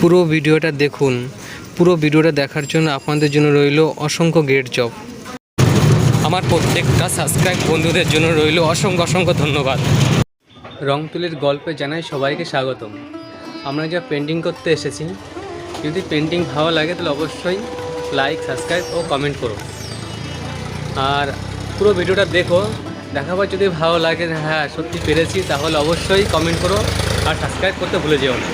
পুরো ভিডিওটা দেখুন। পুরো ভিডিওটা দেখার জন্য আপনাদের জন্য রইল অসংখ্য গ্রেট জব। আমার প্রত্যেকটা সাবস্ক্রাইব বন্ধুদের জন্য রইল অসংখ্য অসংখ্য ধন্যবাদ। রং তুলির গল্পে জানাই সবাইকে স্বাগতম। আমরা যা পেন্টিং করতে এসেছি, যদি পেন্টিং ভালো লাগে তাহলে অবশ্যই লাইক সাবস্ক্রাইব ও কমেন্ট করো। আর পুরো ভিডিওটা দেখো দেখার পর যদি ভালো লাগে হ্যাঁ সত্যি পেরেছি, তাহলে অবশ্যই কমেন্ট করো আর সাবস্ক্রাইব করতে ভুলে যেও না।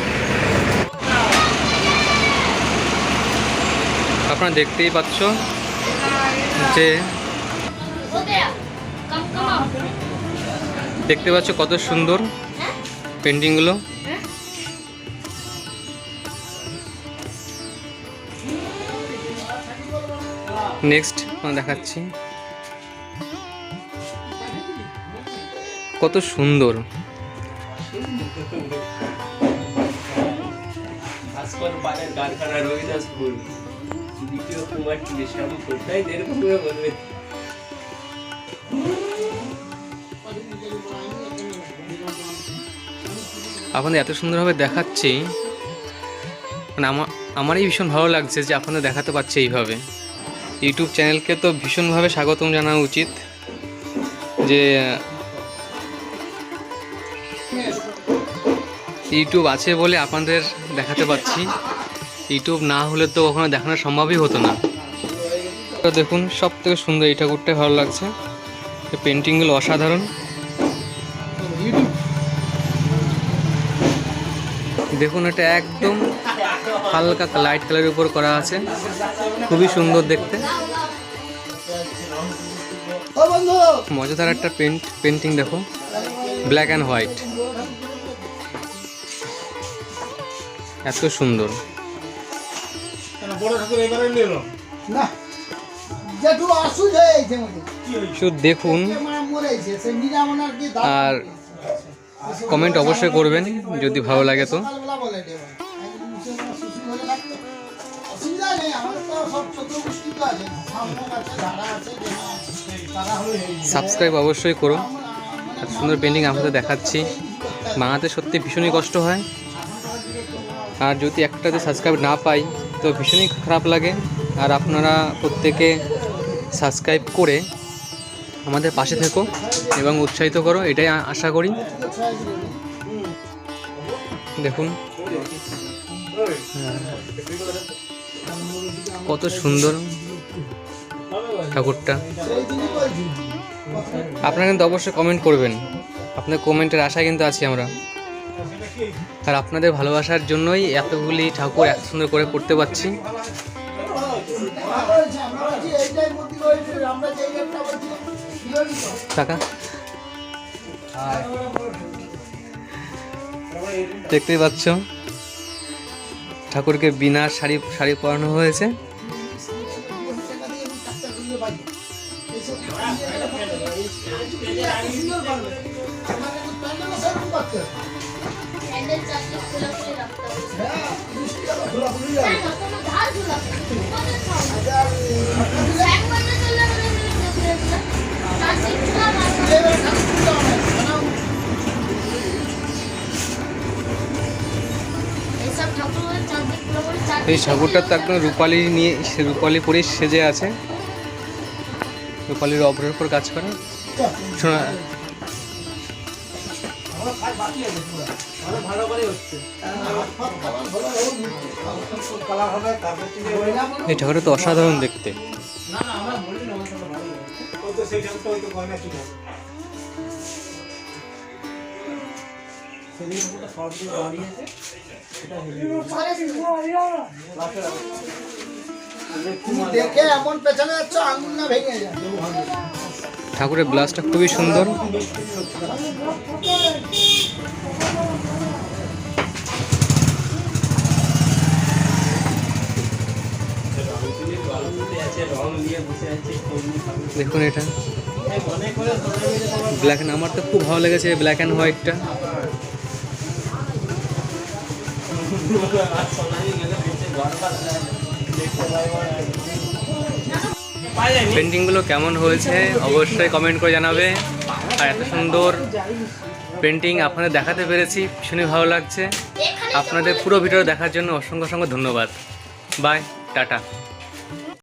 আপনারা দেখতেই পাচ্ছ যে দেখতে পাচ্ছ কত সুন্দর পেন্টিংগুলো। নেক্সট দেখাচ্ছি। কত সুন্দর। ভাস্কর রবিদাসপুর দ্বিতীয় এরকম করে বলবে। আপনাদের এত সুন্দরভাবে দেখাচ্ছি মানে আমার আমারই ভীষণ ভালো লাগছে যে আপনাদের দেখাতে পারছি এইভাবে। ইউটিউব চ্যানেলকে তো ভীষণভাবে স্বাগতম জানানো উচিত, যে ইউটিউব আছে বলে আপনাদের দেখাতে পাচ্ছি ইউটিউব না হলে তো ওখানে দেখানো সম্ভবই হতো না। দেখুন সব থেকে সুন্দর এই ঠাকুরটাই ভালো লাগছে। পেন্টিংগুলো অসাধারণ। দেখুন, এটা একদম হালকা লাইট কালারের উপর করা আছে। খুবই সুন্দর দেখতে। মজাদার একটা পেন্ট পেন্টিং দেখো। ব্ল্যাক অ্যান্ড হোয়াইট এত সুন্দর। দেখুন। আর কমেন্ট অবশ্যই করবেন যদি ভালো লাগে তো। সকালবেলা বলে দেবে। অসুবিধা নেই আমাদের তো সব চতুর্গুষ্টি তো আছে। সামনে আছে ধারা আছে তারা হলো এই সাবস্ক্রাইব অবশ্যই করো এত সুন্দর পেন্টিং আপনাদের দেখাচ্ছি। বানাতে সত্যি ভীষণই কষ্ট হয়। আর যদি একটাতে সাবস্ক্রাইব না পাই তো ভীষণই খারাপ লাগে। আর আপনারা প্রত্যেকে সাবস্ক্রাইব করে আমাদের পাশে থেকো এবং উৎসাহিত করো, এটাই আশা করি। দেখুন। কত সুন্দর ঠাকুরটা। আপনারা কিন্তু অবশ্যই কমেন্ট করবেন। আপনার কমেন্টের আশায় কিন্তু আছি আমরা। আর আপনাদের ভালোবাসার জন্যই এতগুলি ঠাকুর এত সুন্দর করে পড়তে পারছি? টাকা দেখতেই পাচ্ছ, ঠাকুরকে বিনা শাড়ি শাড়ি পরানো হয়েছে এই সাগরটা তো একদম রূপালি নিয়ে সে রূপালি পরে সেজে আছে। রূপালির অপরের উপর কাজ করে। শোনা এই ঠাকুরটা তো অসাধারণ দেখতে। না না খুবই বলি না ওই ভালো ওই তো সেই ঠাকুরটা ওই তো গয়না কি হবে সেদিন ঠাকুরটা সব দিয়ে দাঁড়িয়েছে সেটা তুমি দেখে এমন পেছনে যাচ্ছ আঙুল না ভেঙে যায় ঠাকুরের ব্লাউজটা খুবই সুন্দর আছে রং নিয়ে বসে আছে কর্মী ঠাকুর দেখুন এটা। ব্ল্যাক অ্যান্ড আমার তো খুব ভালো লেগেছে ব্ল্যাক অ্যান্ড হোয়াইটটা পেন্টিংগুলো কেমন হয়েছে অবশ্যই কমেন্ট করে জানাবে। আর এত সুন্দর পেন্টিং আপনাদের দেখাতে পেরেছি, ভীষণই ভালো লাগছে। আপনাদের পুরো ভিডিও দেখার জন্য অসংখ্য অসংখ্য ধন্যবাদ। By tata